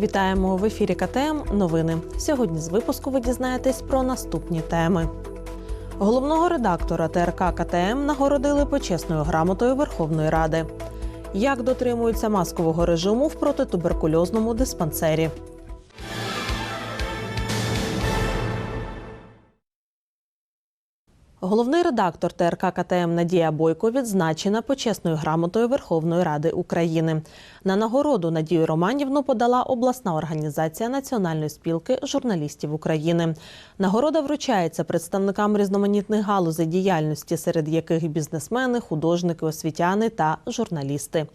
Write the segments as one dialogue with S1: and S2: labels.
S1: Вітаємо в ефірі КТМ. Новини. Сьогодні з випуску ви дізнаєтесь про наступні теми. Головного редактора ТРК КТМ нагородили почесною грамотою Верховної Ради. Як дотримуються маскового режиму в протитуберкульозному диспансері? Головний редактор ТРК КТМ Надія Бойко відзначена почесною грамотою Верховної Ради України. На нагороду Надію Романівну подала обласна організація Національної спілки журналістів України. Нагорода вручається представникам різноманітних галузей діяльності, серед яких бізнесмени, художники, освітяни та журналісти.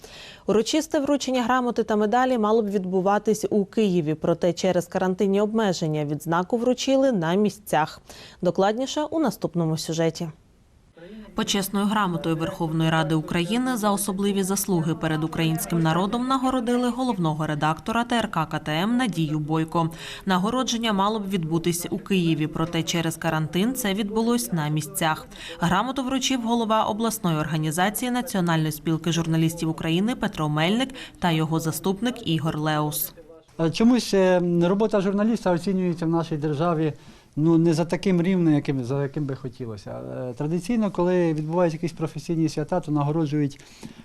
S1: Урочисте вручення грамоти та медалі мало б відбуватись у Києві, проте через карантинні обмеження відзнаку вручили на місцях. Докладніше у наступному сюжеті. Почесною грамотою Верховної Ради України за особливі заслуги перед українським народом нагородили головного редактора ТРК КТМ Надію Бойко. Нагородження мало б відбутись у Києві, проте через карантин це відбулось на місцях. Грамоту вручив голова обласної організації Національної спілки журналістів України Петро Мельник та його заступник Ігор Леус.
S2: Чомусь е, робота журналіста оцінюється в нашій державі ну, не за таким рівнем, яким, за яким би хотілося. Е, Традиційно, коли відбуваються якісь професійні свята, то нагороджують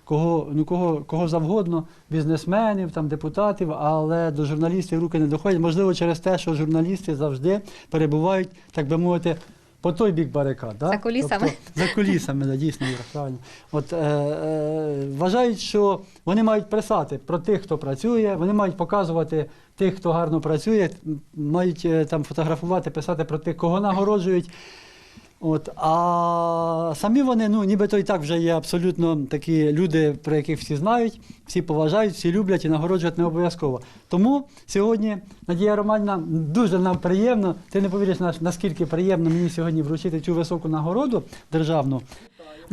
S2: кого, ну, кого, кого завгодно, бізнесменів, там, депутатів, але до журналістів руки не доходять. Можливо, через те, що журналісти завжди перебувають, так би мовити, по той бік барикад. Да?
S3: За кулісами.
S2: Тобто, за кулісами, да, дійсно, Іра, правильно. От, е, е, вважають, що вони мають писати про тих, хто працює, вони мають показувати тих, хто гарно працює, мають е, там фотографувати, писати про тих, кого нагороджують. От, а самі вони, ну, нібито і так вже є абсолютно такі люди, про яких всі знають, всі поважають, всі люблять і нагороджують не обов'язково. Тому сьогодні, Надія Романівна, дуже нам приємно. Ти не повіриш, на- наскільки приємно мені сьогодні вручити цю високу нагороду державну.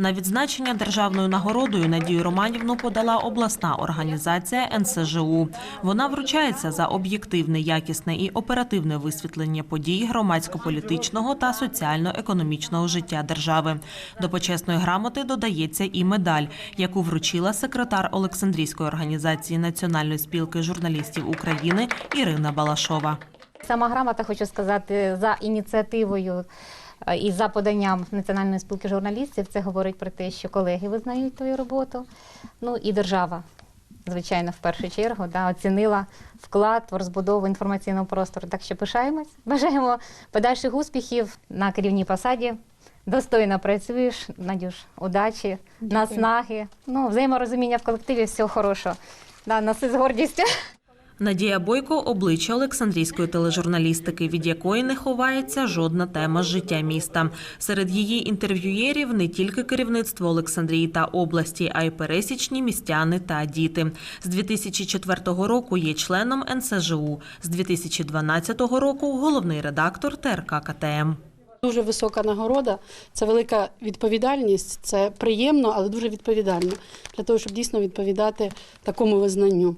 S1: На відзначення державною нагородою Надію Романівну подала обласна організація НСЖУ. Вона вручається за об'єктивне, якісне і оперативне висвітлення подій громадсько-політичного та соціально-економічного життя держави. До почесної грамоти додається і медаль, яку вручила секретар Олександрійської організації Національної спілки журналістів України Ірина Балашова.
S3: Сама грамота, хочу сказати, за ініціативою і за поданням Національної спілки журналістів, це говорить про те, що колеги визнають твою роботу. Ну і держава, звичайно, в першу чергу, да, оцінила вклад в розбудову інформаційного простору. Так що пишаємось. Бажаємо подальших успіхів на керівній посаді. Достойно працюєш, Надюш, удачі, наснаги, ну, взаєморозуміння в колективі, всього хорошого. Да, носи з гордістю.
S1: Надія Бойко обличчя Олександрійської тележурналістики, від якої не ховається жодна тема життя міста. Серед її інтерв'юєрів не тільки керівництво Олександрії та області, а й пересічні містяни та діти. З 2004 року є членом НСЖУ. З 2012 року головний редактор ТРК КТМ.
S4: Дуже висока нагорода, це велика відповідальність, це приємно, але дуже відповідально для того, щоб дійсно відповідати такому визнанню.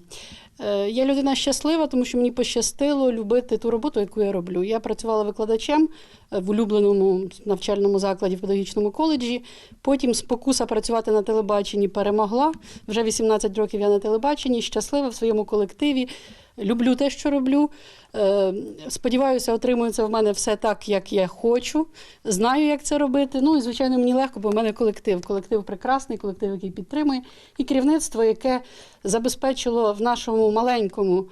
S4: Е, Я людина щаслива, тому що мені пощастило любити ту роботу, яку я роблю. Я працювала викладачем е, в улюбленому навчальному закладі в педагогічному коледжі. Потім спокуса працювати на телебаченні перемогла. Вже 18 років я на телебаченні, щаслива в своєму колективі. Люблю те, що роблю. Е, Сподіваюся, отримується в мене все так, як я хочу. Знаю, як це робити. Ну і звичайно, мені легко, бо в мене колектив. Колектив прекрасний, колектив, який підтримує, і керівництво, яке забезпечило в нашому маленькому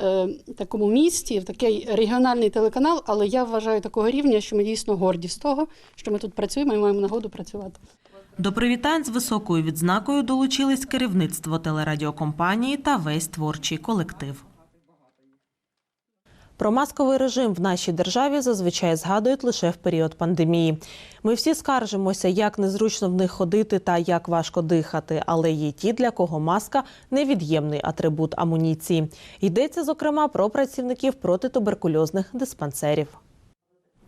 S4: е, такому місті, в такий регіональний телеканал. Але я вважаю такого рівня, що ми дійсно горді з того, що ми тут працюємо і маємо нагоду працювати.
S1: До привітань з високою відзнакою долучились керівництво телерадіокомпанії та весь творчий колектив. Про масковий режим в нашій державі зазвичай згадують лише в період пандемії. Ми всі скаржимося, як незручно в них ходити та як важко дихати, але є ті, для кого маска невід'ємний атрибут амуніції. Йдеться зокрема про працівників протитуберкульозних диспансерів.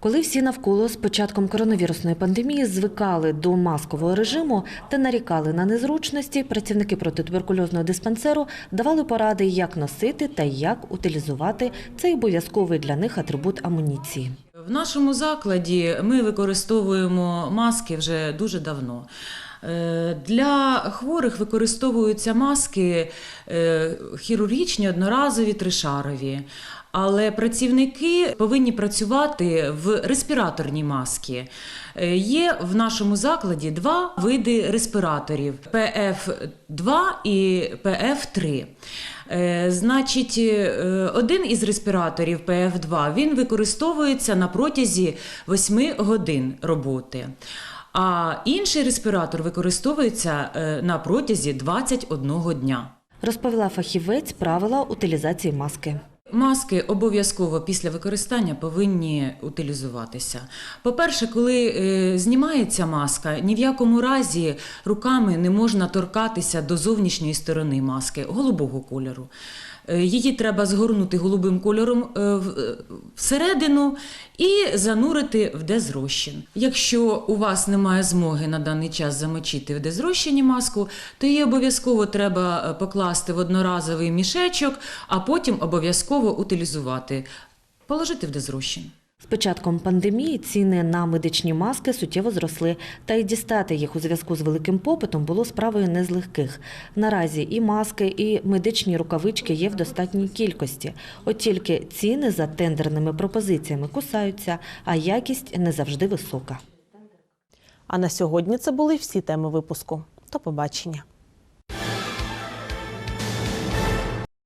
S5: Коли всі навколо з початком коронавірусної пандемії звикали до маскового режиму та нарікали на незручності, працівники протитуберкульозного диспансеру давали поради, як носити та як утилізувати цей обов'язковий для них атрибут амуніції.
S6: В нашому закладі ми використовуємо маски вже дуже давно. Е, Для хворих використовуються маски е, хірургічні, одноразові, тришарові. Але працівники повинні працювати в респіраторній маски. Е, Є в нашому закладі два види респіраторів: PF2 і PF3. Е, Значить, один із респіраторів PF2 він використовується на протязі 8 годин роботи. А інший респіратор використовується е, на протязі 21 дня.
S5: Розповіла фахівець правила утилізації маски.
S6: Маски обов'язково після використання повинні утилізуватися. По-перше, коли е, знімається маска, ні в якому разі руками не можна торкатися до зовнішньої сторони маски голубого кольору. Е, Її треба згорнути голубим кольором е, е, всередину і занурити в дезрозчин. Якщо у вас немає змоги на даний час замочити в дезрозчині маску, то її обов'язково треба покласти в одноразовий мішечок, а потім обов'язково утилізувати, положити в дезрозчин.
S5: З початком пандемії ціни на медичні маски суттєво зросли, та й дістати їх у зв'язку з великим попитом було справою не з легких. Наразі і маски, і медичні рукавички є в достатній кількості. От тільки ціни за тендерними пропозиціями кусаються, а якість не завжди висока.
S1: А на сьогодні це були всі теми випуску. До побачення.